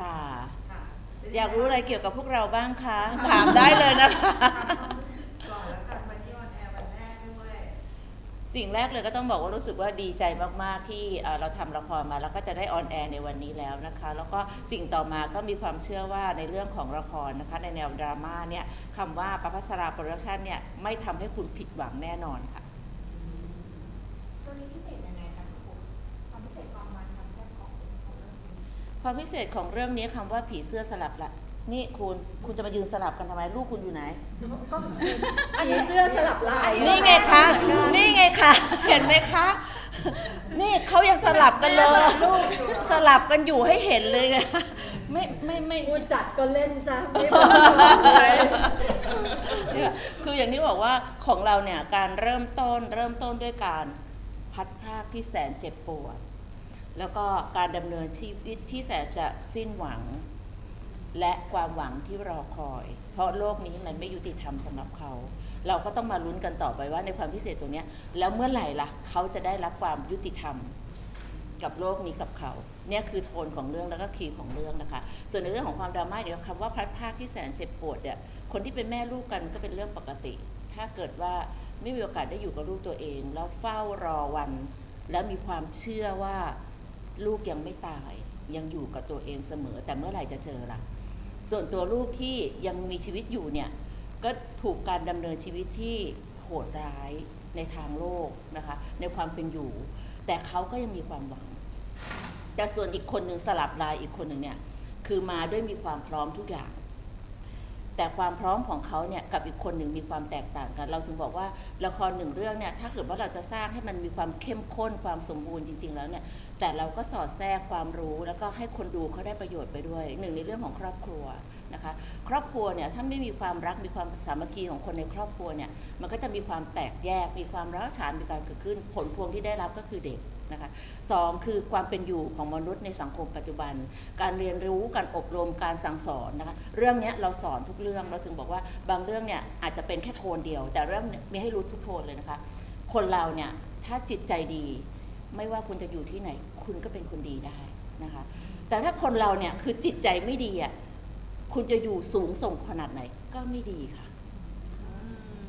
ค่ะ ค่ะอยากรู้อะไรเกี่ยวกับพวกเราบ้างคะ ถามได้เลยนะคะถามความรู้สึกก่อนแล้วกันวันที่ออนแอร์วันแรกด้วย สิ่งแรกเลยก็ต้องบอกว่ารู้สึกว่าดีใจมาก ๆ ที่เอ่อเราทำละครมาแล้วก็จะได้ออนแอร์ในวันนี้แล้วนะคะ แล้วก็สิ่งต่อมาก็มีความเชื่อว่าในเรื่องของละครนะคะ ในแนวดราม่าเนี่ยคำว่าประพัสราโปรดักชันเนี่ยไม่ทำให้คุณผิดหวังแน่นอนค่ะ ตัวนี้พิเศษยังไงคะคุณความพิเศษความมันความแซ่บของของเรื่องนี้ ความพิเศษของเรื่องนี้คำว่าผีเสื้อสลับละนี่คุณคุณจะมายืนสลับกันทำไมลูกคุณอยู่ไหน ก็อันนี้เสื้อสลับลายนี่ไงคะ นี่ไงคะ เห็นไหมคะ นี่เขายังสลับกันเลย สลับกันอยู่ให้เห็นเลยไงไม่ไม่ไม่กูจัดก็เล่นซะไม่บอกเลยเนี่ยคืออย่างที่บอกว่าของเราเนี่ยการเริ่มต้นเริ่มต้นด้วยการพัดพรากที่แสนเจ็บปวด แล้วก็การดำเนินชีวิตที่แสนจะสิ้นหวัง และความหวังที่รอคอย เพราะโลกนี้มันไม่ยุติธรรมสำหรับเขา เราก็ต้องมาลุ้นกันต่อไปว่าในความพิเศษตรงนี้แล้วเมื่อไหร่ล่ะเขาจะได้รับความยุติธรรมกับโลกนี้กับเขา เนี่ยคือโทนของเรื่องแล้วก็คีย์ของเรื่องนะคะ ส่วนในเรื่องของความดราม่าเดี๋ยวคำว่าพลัดพรากที่แสนเจ็บปวดเนี่ย คนที่เป็นแม่ลูกกันก็เป็นเรื่องปกติ ถ้าเกิดว่าไม่มีโอกาสได้อยู่กับลูกตัวเอง แล้วเฝ้ารอวัน แล้วมีความเชื่อว่า ลูกยังไม่ตาย ยังอยู่กับตัวเองเสมอ แต่เมื่อไหร่จะเจอล่ะ ส่วนตัวลูกที่ยังมีชีวิตอยู่เนี่ย ก็ถูกการดำเนินชีวิตที่โหดร้ายในทางโลกนะคะ ในความเป็นอยู่ แต่เขาก็ยังมีความหวัง แต่ส่วนอีกคนหนึ่งสลับลายอีกคนหนึ่งเนี่ย คือมาด้วยมีความพร้อมทุกอย่าง แต่ความพร้อมของเขาเนี่ยกับอีกคนหนึ่งมีความแตกต่างกัน เราถึงบอกว่าละครหนึ่งเรื่องเนี่ย ถ้าเกิดว่าเราจะสร้างให้มันมีความเข้มข้นความสมบูรณ์จริง ๆ แล้วเนี่ย แต่เราก็สอดแทรกความรู้แล้วก็ให้คนดูเขาได้ประโยชน์ไปด้วยหนึ่งในเรื่องของครอบครัวนะคะครอบครัวเนี่ยถ้าไม่มีความรักมีความสามัคคีของคนในครอบครัวเนี่ยมันก็จะมีความแตกแยก มีความร้าวฉานมีการเกิดขึ้น ผลพวงที่ได้รับก็คือเด็กนะคะสองคือความเป็นอยู่ของมนุษย์ในสังคมปัจจุบัน การเรียนรู้การอบรมการสั่งสอนนะคะเรื่องนี้เราสอนทุกเรื่องเราถึงบอกว่าบางเรื่องเนี่ยอาจจะเป็นแค่โทนเดียว แต่เรื่องเนี่ยมีให้รู้ทุกโทนเลยนะคะคนเราเนี่ยถ้าจิตใจดี ไม่ว่าคุณจะอยู่ที่ไหน คุณก็เป็นคนดีได้นะคะ แต่ถ้าคนเราเนี่ยคือจิตใจไม่ดีอะคุณจะอยู่สูงส่งขนาดไหนก็ไม่ดีค่ะ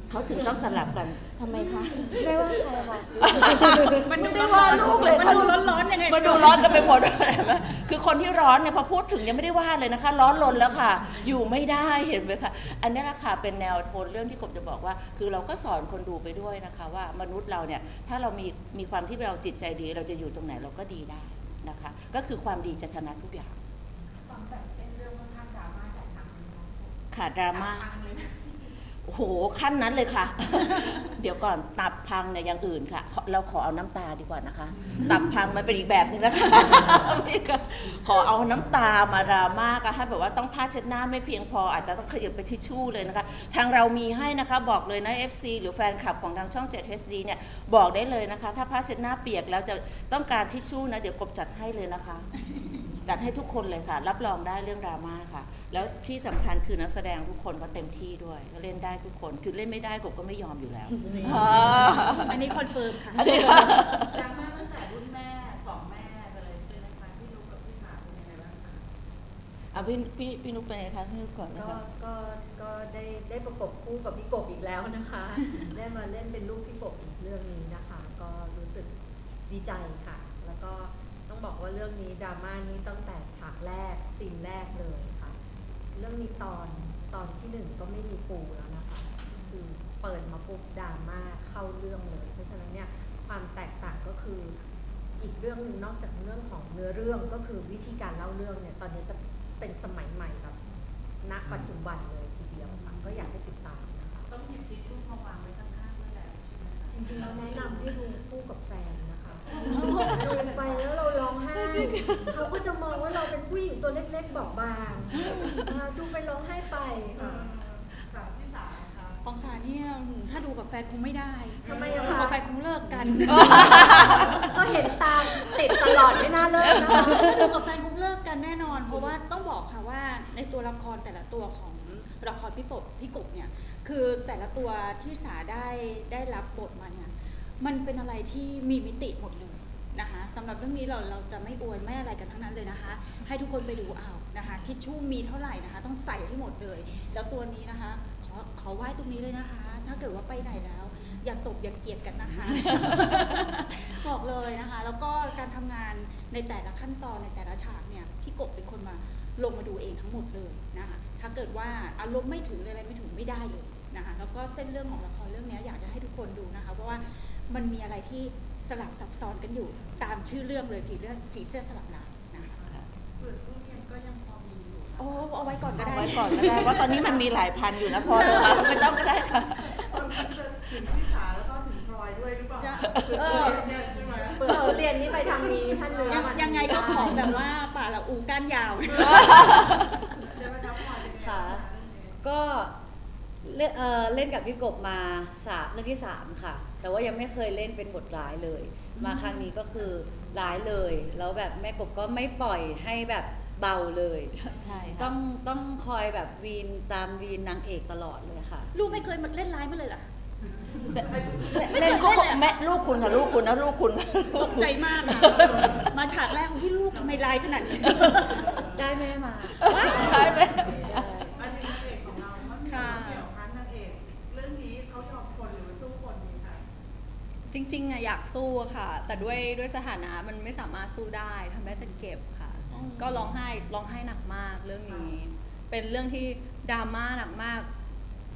เขาถึงต้องสลับกันทำไมคะได้ว่าใครคะมันดูไม่ได้ว่าลูกเลยมันค่ะดูร้อนๆยังไงมาดูร้อนกันไปหมดคือคนที่ร้อนเนี่ยพอพูดถึงยังไม่ได้ว่าเลยนะคะ ร้อนลนแล้วค่ะ อยู่ไม่ได้เห็นไหมคะอันนี้แหละค่ะเป็นแนวโทนเรื่องที่กบจะบอกว่า คือเราก็สอนคนดูไปด้วยนะคะ ว่ามนุษย์เราเนี่ยถ้าเรามีมีความที่เราจิตใจดี เราจะอยู่ตรงไหนเราก็ดีได้นะคะ ก็คือความดีจะชนะทุกอย่างฟังแต่เส้นเรื่องค่อนข้างดราม่าแต่หนังเลยนะค่ะดราม่าพังเลยนะ โอ้โหขั้นนั้นเลยค่ะ เดี๋ยวก่อนตับพังเนี่ยอย่างอื่นค่ะขอเราขอเอาน้ำตาดีกว่านะคะ ตับพังมันเป็นอีกแบบหนึงนะคะนี่ก็ขอเอาน้ำตามาดราม่าก็ถ้าแบบว่าต้องผ้าเช็ดหน้าไม่เพียงพอ อาจจะต้องขยับไปทิชชู่เลยนะคะ ทางเรามีให้นะคะบอกเลยนะ FC หรือแฟนคลับของทางช่อง 7 HD เนี่ยบอกได้เลยนะคะ ถ้าผ้าเช็ดหน้าเปียกแล้วจะต้องการทิชชู่นะเดี๋ยวกบจัดให้เลยนะคะ จัดให้ทุกคนเลยค่ะ รับรองได้เรื่องดราม่าค่ะ แล้วที่สำคัญคือนักแสดงทุกคนก็เต็มที่ด้วยก็เล่นได้ทุกคนคือเล่นไม่ได้กบก็ไม่ยอมอยู่แล้วอันนี้คอนเฟิร์มค่ะอันนี้ดราม่าตั้งแต่รุ่นแม่สองแม่ไปเลยใช่ไหมคะพี่ลูกกับพี่สาวเป็นยังไงบ้างคะเอาพี่พี่พี่นุ๊กเป็นไงคะพี่นุ๊กก่อนนะก็คะก็ก็ได้ได้ประกบคู่กับพี่กบอีกแล้วนะคะ ได้มาเล่นเป็นลูกพี่กบอีกเรื่องนี้นะคะ ก็รู้สึกดีใจค่ะ แล้วก็ ต้องบอกว่าเรื่องนี้ดราม่านี้ตั้งแต่ฉากแรกซีนแรกเลยค่ะ เรื่องนี้ตอนตอนที่หนึ่งก็ไม่มีปูแล้วนะคะ คือเปิดมาปุ๊บดราม่าเข้าเรื่องเลย เพราะฉะนั้นเนี่ยความแตกต่างก็คืออีกเรื่องหนึงนอกจากเรื่องของเนื้อเรื่องก็คือวิธีการเล่าเรื่องเนี่ยตอนนี้จะเป็นสมัยใหม่แบบณปัจจุบันเลยทีเดียวค่ะก็อยากให้ติดตามนะคะต้องหยิบทิชชู่มาวางไว้ข้างๆด้วยแหละใช่ไหมคะจริงๆเราแนะนำให้ดูคู่กับแฟนนะคะ ดูไปแล้วเราร้องไห้ เขาก็จะมองว่าเราเป็นผู้หญิงตัวเล็กๆบอบบางอ่าดูไปร้องไห้ไปค่ะสาวพี่สาวค่ะของสารเนี่ยถ้าดูกับแฟนคงไม่ได้ทำไมอะดูคะกับแฟนคงเลิกกัน ก็เห็นตามติดตลอดไม่น่าเลิกนะคะดูกับแฟนคงเลิกกันแน่นอน เพราะว่าต้องบอกค่ะว่าในตัวละครแต่ละตัวของละครพี่กบพี่กบเนี่ยคือแต่ละตัวที่สาได้ได้รับบทมาเนี่ย มันเป็นอะไรที่มีมิติหมดเลยนะคะสำหรับเรื่องนี้เราเราจะไม่อวยไม่อะไรกันทั้งนั้นเลยนะคะ ให้ทุกคนไปดูเอานะคะทิชชู่มีเท่าไหร่นะคะ ต้องใส่ให้หมดเลย แล้วตัวนี้นะคะขอขอไหว้ตรงนี้เลยนะคะ ถ้าเกิดว่าไปไหนแล้ว อย่าตบอย่าเกลียดกันนะคะ บอกเลยนะคะ แล้วก็การทำงานในแต่ละขั้นตอนในแต่ละฉากเนี่ยพี่กบเป็นคนมาลงมาดูเองทั้งหมดเลยนะคะถ้าเกิดว่าอารมณ์ไม่ถึงอะไรไม่ถึงไม่ได้เลยนะคะแล้วก็เส้นเรื่องของละครเรื่องนี้อยากจะให้ทุกคนดูนะคะเพราะว่า มันมีอะไรที่สลับซับซ้อนกันอยู่ ตามชื่อเรื่องเลยผีเรื่องผีเสื้อสลับลายนะคะเปลือกทุเรียนก็ยังพอมีอยู่นะโอ้เอาไว้ก่อนก็เอาได้ ไว้ก่อนก็ได้เพราะตอนนี้มันมีหลายพันอยู่นะพอเถอะค่ะไม่ต้องก็ได้ค่ะ คนมันจะถึงพี่สาแล้วก็ถึงพลอยด้วยหรือเปล่าจะเปลือกเอทุอเรียนเนี่ยใช่ไหมเปิดทุเรียนนี่ไปทางนี้ท่านเนื้อยังมันยังไงก็ขอแบบว่าป่าละอูก้านยาว ใช่ไหมครับพลอยเป็นยังไงค่ะบ้างคะเรื่องนี้ก็เล่นเอ่อเล่นกับพี่กบมาสามเรื่องที่สามค่ะ แต่ว่ายังไม่เคยเล่นเป็นบทร้ายเลย มาครั้งนี้ก็คือร้ายเลย แล้วแบบแม่กบก็ไม่ปล่อยให้แบบเบาเลย ใช่ต้องต้องคอยแบบวีนตามวีนนางเอกตลอดเลยค่ะ ลูกไม่เคยมาเล่นร้ายมาเลยเหรอ เล่นก็แม่ลูกคุณค่ะลูกคุณนะลูกคุณ ตกใจมากนะมาฉากแรกที่ลูกทำไมร้ายขนาดนี้ได้แม่มาใช่ไหมอัน จริงๆอะอยากสู้อะค่ะ แต่ด้วยด้วยสถานะมันไม่สามารถสู้ได้ทำได้แต่เก็บค่ะอืมก็ร้องไห้ร้องไห้หนักมากเรื่องนี้ เป็นเรื่องที่ดราม่าหนักมาก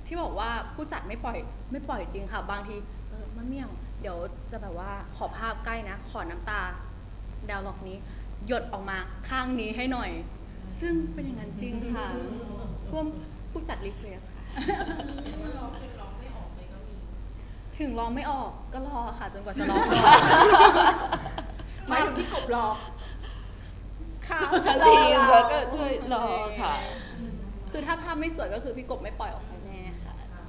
ที่บอกว่าผู้จัดไม่ปล่อยไม่ปล่อยจริงค่ะ บางทีเออมะเมี่ยง เดี๋ยวจะแบบว่าขอภาพใกล้นะ ขอน้ำตา ดาวล็อกนี้ หยดออกมาข้างนี้ให้หน่อย ซึ่งเป็นอย่างนั้นจริงค่ะพ่วมผู้จัดรีเควสค่ะร้องเพลงร้องไม่ออกเลยก็มี ถึงร้องไม่ออกก็รอค่ะ จนกว่าจะร้องออกหมายถึงพี่กบรอค่ะทั้งทีมแล้วก็ช่วยรอค่ะ คือถ้าภาพไม่สวยก็คือพี่กบไม่ปล่อยออกไปแน่ค่ะค่ะ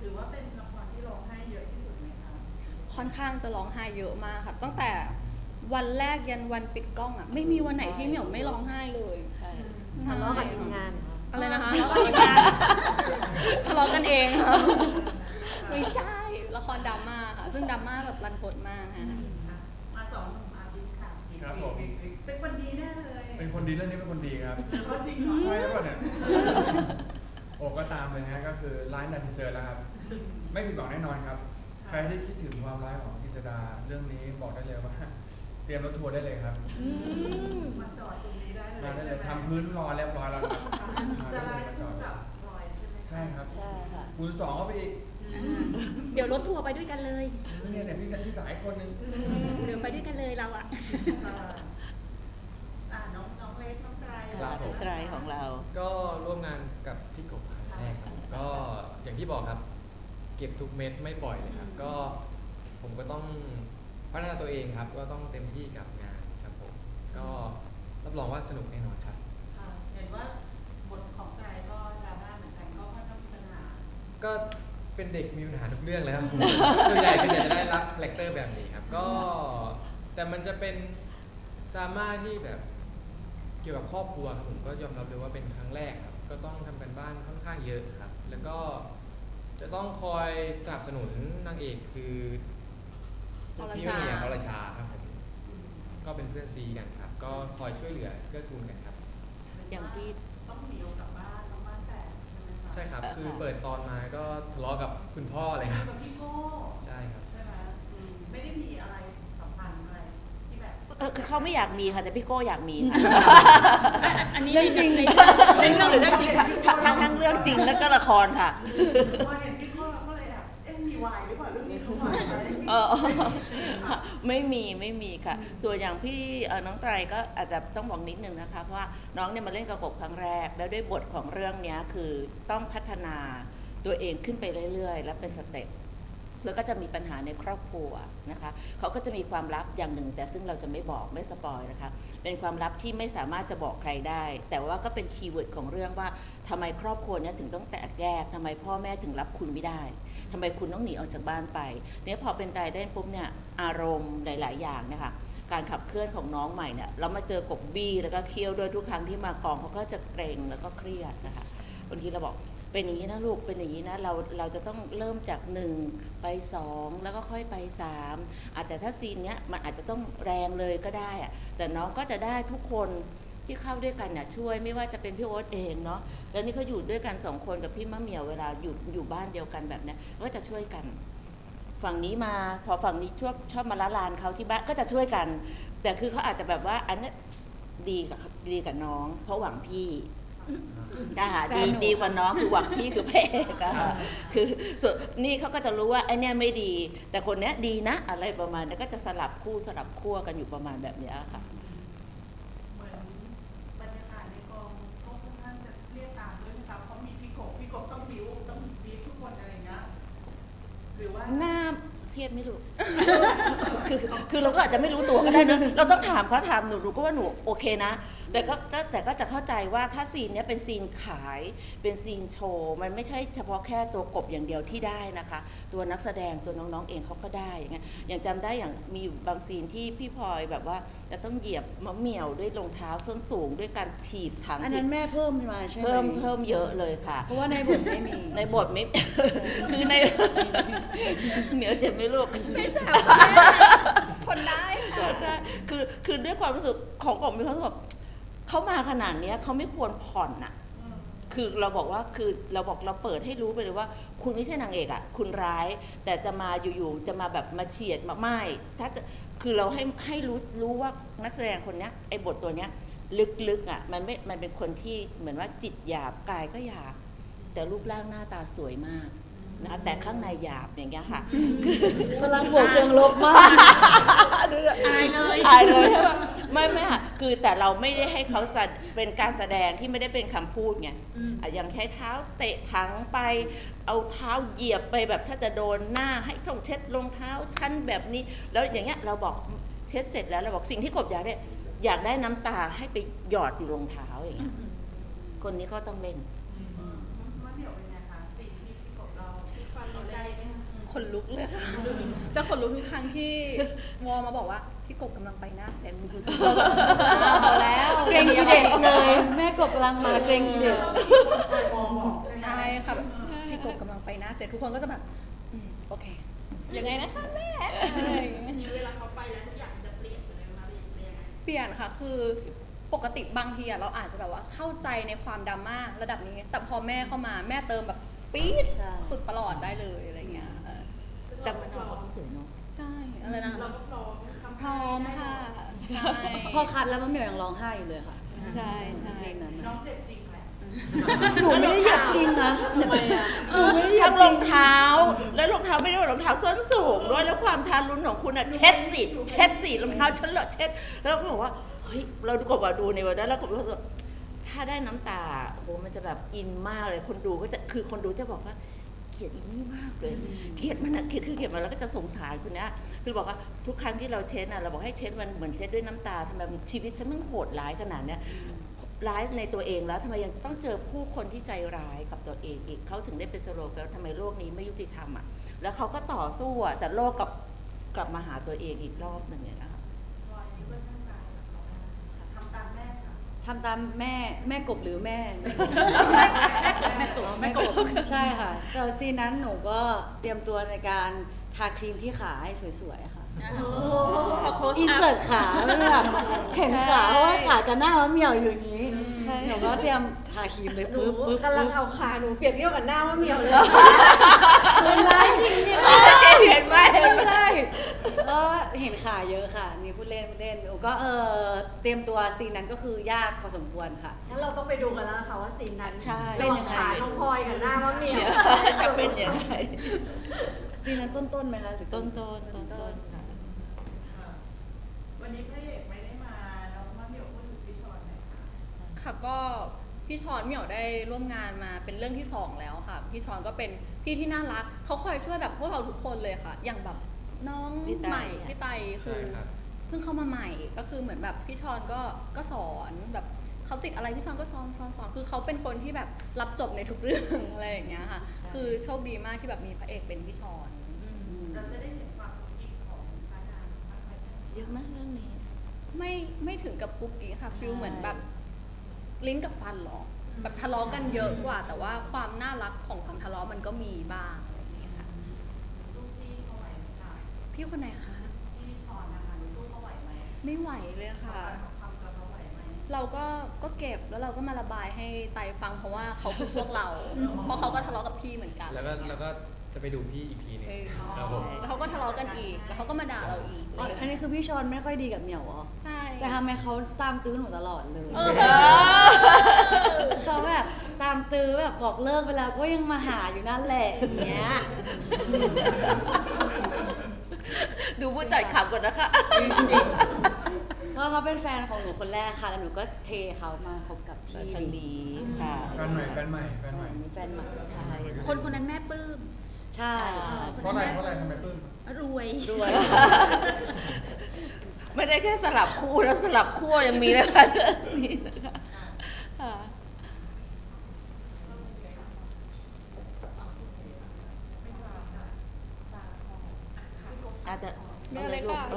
ถือว่าเป็นละครที่ร้องไห้เยอะที่สุดไหมคะค่อนข้างจะร้องไห้เยอะมากค่ะ ตั้งแต่วันแรกยันวันปิดกล้องอะ ไม่มีวันไหนที่เหมียวไม่ร้องไห้เลยใช่ทะเลาะกับทีมงานเหรออะไรนะคะทะเลาะกับทีมงานทะเลาะกันเองค่ะ ไม่ใช่ละครดราม่าค่ะ ซึ่งดราม่าแบบรันทดมากค่ะค่ะมาสองหนุ่มอาบิสค่ะครับผม เป็นคนดีแน่เลยเป็นคนดีเรื่องนี้เป็นคนดีครับเขาจริงเหรอใช่หรือเปล่าเนี่ยโอ้ก็ตามเลยฮะก็คือไลน์ดันทีเซอร์แล้วครับ ไม่ผิดหวังแน่นอนครับ ใครที่คิดถึงความร้ายของกิษดาเรื่องนี้บอกได้เลยว่า เตรียมรถทัวร์ได้เลยครับมาจอดตรงนี้ได้เลยมาได้เลยใช่หมทำพื้นรอเรียบร้อยแล้วครับมาจะได้ไล่เลยมาจคู่อดกับพลอยใช่ไหมคะใช่ครับใช่ค่ะคูณสองเข้าไปอีก เดี๋ยวรถทัวร์ไปด้วยกันเลยเนี่ยเนี่ยพี่พี่สายคนหนึงเดี๋ยวไปด้วยกันเลยเราอะค่ะอ่าน้องน้องเล็กน้องไตรครับผม ไตรของเรา ก็ร่วมงานกับพี่กบครั้งแรกครับก็อย่างที่บอกครับ เก็บทุกเม็ดไม่ปล่อยเลยครับ ก็ผมก็ต้องพัฒนาตัวเองครับ ก็ต้องเต็มที่กับงานครับผม ก็รับรองว่าสนุกแน่นอนครับ ค่ะเห็นว่าบทของไตรก็ดราม่าเหมือนกันก็ค่อนข้างมีปัญหาก็ เป็นเด็กมีปัญหาทุกเรื่องแล้ว ส่วนใหญ่เป็นอยากจะได้รับคาแรคเตอร์แบบนี้ครับ ก็ แต่มันจะเป็นดราม่าที่แบบเกี่ยวกับครอบครัวครับผมก็ยอมรับเลยว่าเป็นครั้งแรกครับ ก็ต้องทำกันบ้านค่อนข้างเยอะครับ แล้วก็จะต้องคอยสนับสนุนนางเอกคืออรชา พี่เมียอรชาครับผมก็เป็นเพื่อนซีกันครับ ก็คอยช่วยเหลือเกื้อกูลกันครับ อย่างที่ ใช่ไหมคะใช่ครับเอ่อคือค่ะเปิดตอนมาก็ทะเลาะกับคุณพ่อเลยครับกับพี่โก้ใช่ครับ ใช่ไหมอืมไม่ได้มีอะไรสัมพันธ์อะไรที่แบบเออคือเขาไม่อยากมีค่ะแต่พี่โก้อยากมีอันนี้เรื่องจริงในในเรื่องหรือเรื่องจริงทั้งทั้งทั้งเรื่องจริงแล้วก็ละครค่ะพอเห็น ออไม่มีไม่มีค่ะ ส่วนอย่างพี่เอ่อน้องไตรก็อาจจะต้องบอกนิดนึงนะคะ เพราะว่าน้องเนี่ยมาเล่นกระกบครั้งแรก แล้วด้วยบทของเรื่องเนี้ยคือต้องพัฒนาตัวเองขึ้นไปเรื่อยๆ และเป็นสเต็ป แล้วก็จะมีปัญหาในครอบครัวนะคะเขาก็จะมีความลับอย่างหนึ่ง แต่ซึ่งเราจะไม่บอกไม่สปอยนะคะ เป็นความลับที่ไม่สามารถจะบอกใครได้ แต่ว่าก็เป็นคีย์เวิร์ดของเรื่องว่าทำไมครอบครัวนี้ถึงต้องแตกแยกทำไมพ่อแม่ถึงรับคุณไม่ได้ทำไมคุณต้องหนีออกจากบ้านไป เนี่ยพอเป็นตายได้ปุ๊บเนี่ยอารมณ์หลาย ๆ อย่างนะคะการขับเคลื่อนของน้องใหม่เนี่ยเรามาเจอกบบี้แล้วก็เคี้ยวด้วยทุกครั้งที่มากองเขาก็จะเกรงแล้วก็เครียดนะคะบางทีเราบอก เป็นอย่างนี้นะลูกเป็นอย่างนี้นะเราเราจะต้องเริ่มจากหนึ่งไปสองแล้วก็ค่อยไปสามอาจแต่ถ้าซีนเนี้ยมันอาจจะต้องแรงเลยก็ได้อะแต่น้องก็จะได้ทุกคนที่เข้าด้วยกันเนี่ยช่วยไม่ว่าจะเป็นพี่โอ๊ตเองเนาะแล้วนี่เขาอยู่ด้วยกันสองคนกับพี่มะเหมียวเวลาอยู่อยู่บ้านเดียวกันแบบเนี้ยก็จะช่วยกัน ฝั่งนี้มาพอฝั่งนี้ชอบชอบมาละลานเขาที่บ้านก็จะช่วยกัน แต่คือเขาอาจจะแบบว่าอันนี้ดีกับดีกับน้อง เพราะหวังพี่ อ่าดีดีกว่าน้องคือหวังพี่คือเพกอะคือส่วนนี่เขาก็จะรู้ว่าไอเนี้ยไม่ดี แต่คนเนี้ยดีนะ อะไรประมาณนี้ก็จะสลับคู่สลับขั้วกันอยู่ประมาณแบบเนี้ยค่ะ เหมือนบรรยากาศในกองก็ค่อนข้างจะเรียกตามด้วยนะครับเพราะมีพี่กบพี่กบต้องบิวต้องบีบทุกคนอะไรอย่างเงี้ยหรือว่าหน้าเครียดไหม่รู้ คือคือเราก็อาจจะไม่รู้ตัวก็ได้เนอะเราต้องถามเขาถามหนูหนูก็ว่าหนูโอเคนะแต่ก็ก็แต่ก็จะเข้าใจว่าถ้าซีนเนี้ยเป็นซีนขายเป็นซีนโชว์มันไม่ใช่เฉพาะแค่ตัวกบอย่างเดียวที่ได้นะคะ ตัวนักแสดงตัวน้องๆเองเขาก็ได้อย่างเงี้ยอย่างจำได้อย่างมีอยู่บางซีนที่พี่พลอยแบบว่าจะต้องเหยียบมะเหมี่ยวด้วยรองเท้าส้นสูงด้วยการถีบถังอันนั้นแม่เพิ่มมาใช่ไหมเพิ่มเพิ่มเยอะเลยค่ะ เพราะว่าในบทไม่มี ในบทไม่ คือใน เหนียวเจ็บไหมลูก ไม่แจ๋วคนได้ค่ะใช่คือคือด้วยความรู้สึกของผมมีความรู้สึกแบบ เขามาขนาดเนี้ยเขาไม่ควรผ่อนน่ะคือเราบอกว่าคือเราบอกเราเปิดให้รู้ไปเลยว่า คุณไม่ใช่นางเอกอะคุณร้าย แต่จะมาอยู่ๆจะมาแบบมาเฉียดมาไม่ถ้าจะคือเราให้ให้รู้รู้ว่านักแสดงคนเนี้ยไอ้บทตัวเนี้ยลึกๆอะมันไม่มันเป็นคนที่เหมือนว่าจิตหยาบกายก็หยาบ แต่รูปร่างหน้าตาสวยมากนะแต่ข้างในหยาบอย่างเงี้ยค่ะพลังบวกเชิงลบมากอายเลยอายเลยใช่ปะ ไม่ไม่ค่ะคือแต่เราไม่ได้ให้เขาแสดเป็นการแสดงที่ไม่ได้เป็นคำพูดไงอะอย่างใช้เท้าเตะถังไป เอาเท้าเหยียบไปแบบถ้าจะโดนหน้าให้ต้องเช็ดรองเท้าชั้นแบบนี้ แล้วอย่างเงี้ยเราบอกเช็ดเสร็จแล้วเราบอกสิ่งที่กบอยากได้อยากได้น้ำตาให้ไปหยอดอยู่รองเท้าอย่างเงี้ยคนนี้ก็ต้องเล่นมะเหมี่ยวเป็นไงคะสิ่งที่พี่กบเราความสนใจไหมคะขนลุกเลยค่ะ จะขนลุกทุกครั้งที่วอมาบอกว่า พี่กบกำลังไปหน้าเซ็ตเอาแล้วเกรงกีเดสเลย แม่กบกำลังมาเกรงกีเดสมองบอกใช่ไหมใช่ค่ะแบบพี่กบกำลังไปหน้าเซ็ตทุกคนก็จะแบบอืมโอเค ยังไงนะคะแม่อะไรอย่างเงี้ย เวลาเขาไปแล้วทุกอย่างจะเปลี่ยนไปเลยมาเป็นยังไงเปลี่ยนค่ะคือปกติบางทีอะเราอาจจะแบบว่าเข้าใจในความดราม่าระดับนี้ แต่พอแม่เข้ามาแม่เติมแบบปี๊ดใช่ สุดประหลอดได้เลยอะไรเงี้ยเออแต่มันออกมาสวยเนาะใช่อะไรนะเราก็พร้อมทำ พร้อมค่ะ ใช่ พอคัดแล้วมะเหมียวยังร้องไห้อยู่เลยค่ะใช่ใช่ ซีนนั้นน้อนะงเจ็บจริงแหละหนูไม่ได้เหยียบจริงนะทำไมอะหนูไม่ได้เหยียทั้บงจรริองงเท้า แล้วรองเท้าไม่ได้ว่ารองเท้าส้นสูงด้วยแล้วความทารุณของคุณอะเช็ดสิเช็ดสิรองเท้าฉันเหรอเช็ด แล้วเราก็บอกว่าเฮ้ยเราดูกว่าดูในวันนั้นแล้วก็รู้สึกถ้าได้น้ำตาโอ้โหมันจะแบบอินมากเลยคนดูก็จะคือคนดูจะบอกว่าเกลียดอีนี่มากเลย เกลียดมันนะคือคือเกลียดมันแล้วก็จะสงสารคนเนี้ย คือบอกว่าทุกครั้งที่เราเช็ดน่ะเราบอกให้เช็ดมันเหมือนเช็ดด้วยน้ำตาทำไมชีวิตฉันมันโหดร้ายขนาดเนี้ยร้ายในตัวเองแล้วทำไมยังต้องเจอผู้คนที่ใจร้ายกับตัวเองอีกเขาถึงได้เป็นสโลแกนว่าทำไมโลกนี้ไม่ยุติธรรมอะแล้วเขาก็ต่อสู้อะแต่โลกกลับกลับมาหาตัวเองอีกรอบหนึ่งเนี่ยนะคะรอยนี้ก็ช่างใจกับเขานะทำตามแม่ค่ะทำตามแม่แม่กบหรือแม่แม่กบแม่กบใช่ค่ะแต่ซีนนั้นหนูก็เตรียมตัวในการ ทาครีมที่ขาให้สวยๆค่ะ พอโคสอินอัพเสิร์ตขาแล้วแบบเห็นขาเพราะว่าขากับหน้ามันเหมี่ยวอยู่อย่างนี้ใช่หนูก็เตรียมทาครีมเลยหนูปึ๊บปึ๊บกำลังปึ๊บเอาขาหนูเปรียบเทียบกับหน้ามะเหมียวเลยมันร้ายจริงเนี่ยเห็นไหมเห็นไหมใช่ก็เห็นขาเยอะค่ะ นี่พูดเล่นพูดเล่นหนูก็เออเตรียมตัวซีนนั้นก็คือยากพอสมควรค่ะ งั้นเราต้องไปดูกันแล้วค่ะว่าซีนนั้นใช่ ระหว่างขาน้องพลอยกับหน้ามะเหมียวจะเป็นยังไง ซีนนั้นต้นๆไหมคะหรือต้นต้นต้นต้นค่ะ ค่ะวันนี้พระเอกไม่ได้มาน้องมะเหมี่ยวพูดถึงพี่ชอนหน่อยค่ะค่ะก็พี่ชอนเหมี่ยวได้ร่วมงานมาเป็นเรื่องที่สองแล้วค่ะ พี่ชอนก็เป็นพี่ที่น่ารัก เขาคอยช่วยแบบพวกเราทุกคนเลยค่ะ อย่างแบบน้องพี่ไตใหม่พี่ไตคืใช่อครับ เพิ่งเข้ามาใหม่ก็คือเหมือนแบบพี่ชอนก็ก็สอนแบบ เขาติดอะไรพี่ชอนก็สอนสอนสอนคือเขาเป็นคนที่แบบรับจบในทุกเรื่อง อะไรอย่างเงี้ยค่ะ คือโชคดีมากที่แบบมีพระเอกเป็นพี่ชอนเราจะได้เห็นความกุ๊กกิ๊กของพระนางมากไหมเยอะมากเรื่องนี้ ไม่ไม่ถึงกับกุ๊กกิ๊กค่ะฟิลเหมือนแบบลิ้นกับฟันเหรอแบบทะเลาะกันเยอะกว่า แต่ว่าความน่ารักของความทะเลาะมันก็มีบ้างอะไรอย่างเงี้ยค่ะสู้พี่เขาไหวไหมคะพี่คนไหนคะพี่ถอนนะคะหนูสู้เขาไหวไหมไม่ไหวเลยค่ะทำกับ เขาไหวไหมเราก็ก็เก็บแล้วเราก็มาระบายให้ไตฟังเพราะว่าเขาคือพวกเรา เพราะเขาก็ทะเลาะกับพี่เหมือนกันแล้วก็แล้วก็จะไปดูพี่อีกทีหนึงเออครับผม แล้วเขาก็ทะเลาะกันอีกแล้วเขาก็มาด่าเราอีกอ๋ออันนี้คือพี่ชอนไม่ค่อยดีกับเหมียวเหรอใช่ แต่ทำไมเขาตามตื้อหนูตลอดเลยเออ เขาแบบตามตื้อแบบบอกเลิกไปแล้วก็ยังมาหาอยู่นั่นแหละอย่างเงี้ย ดูผู้จัดขับก่อนนะคะเพราะเขาเป็นแฟนของหนูคนแรกค่ะ แล้วหนูก็เทเขามาคบกับพี่ทางดีค่ะแฟนใหม่แฟนใหม่แฟนใหม่มีแฟนใหม่ใช่คนคนนั้นแม่ปลื้มใช่เพราะอะไรเพราะอะไรทำไมปลื้มรวยด้วย ไม่ได้แค่สลับคู่แล้วสลับคู่ยังมีเลยค่ะเรื่องนี้นะคะค่ะอาจจะ แม่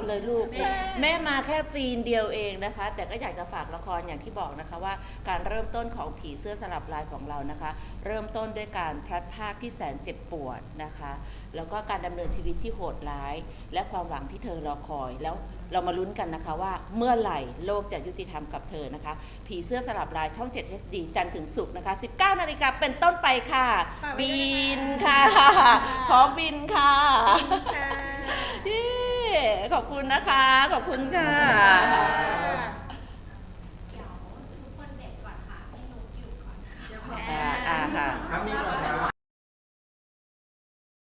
เลยค่ะเอาเลยลูกแม่แม่มาแค่ซีนเดียวเองนะคะ แต่ก็อยากจะฝากละครอย่างที่บอกนะคะว่า การเริ่มต้นของผีเสื้อสลับลายของเรานะคะ เริ่มต้นด้วยการพลัดพรากที่แสนเจ็บปวดนะคะ แล้วก็การดำเนินชีวิตที่โหดร้าย และความหวังที่เธอรอคอยแล้วเรามาลุ้นกันนะคะว่าเมื่อไหร่โลกจะยุติธรรมกับเธอนะคะ ผีเสื้อสลับลายช่อง 7 HD จันทร์ถึงศุกร์นะคะ 19 นาฬิกาเป็นต้นไปค่ะฝากไว้ด้วยบินะคะนค่ะ ขอบินค่ะเย้ ขอบคุณนะคะ ขอบคุณค่ะอ่าค่ะ ครับมีก่อน